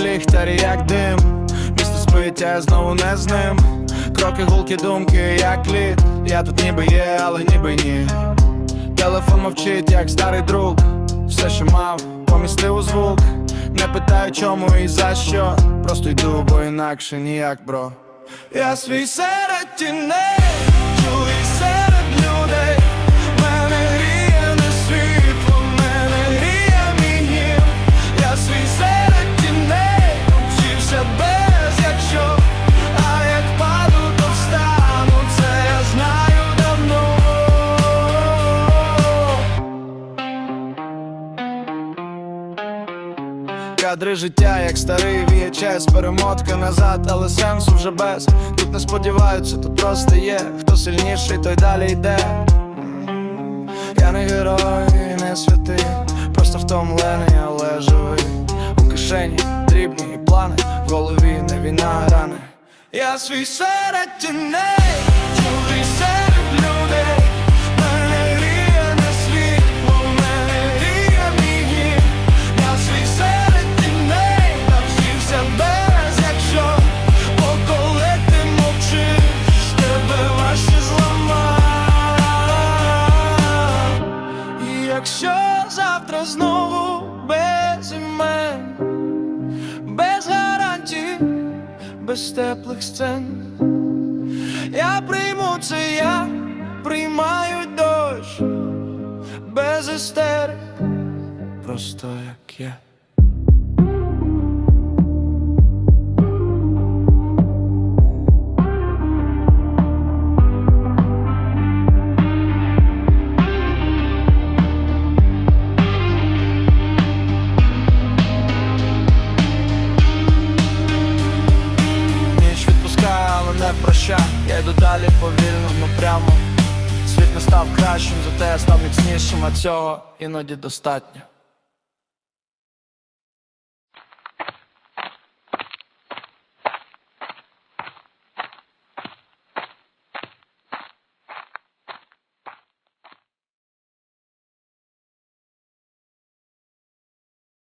ліхтарі, як дим. Місто спить, знову не з ним. Кроки, гулки, думки, як лід. Я тут ніби є, але ніби ні. Телефон мовчить, як старий друг. Все, що мав, помістив у звук. Не питаю, чому і за що. Просто йду, бо інакше ніяк, бро. Я свій серед тіней, Кадри життя, як старий VHS Перемотка назад, але сенсу вже без. Тут не сподіваються, тут просто є. Хто сильніший, той далі йде. Я не герой, не святий. Просто втомлений, але живий У кишені дрібні плани В голові не війна, рани. Я свій серед тіней Чужий серед якщо завтра знову без імен без гарантій, без теплих сцен. Я прийму це, я приймаю дощ без істерик, просто як я. Проща Я йду далі повільно, ну прямо. Світ не став кращим, зате я став міцнішим, а цього іноді достатньо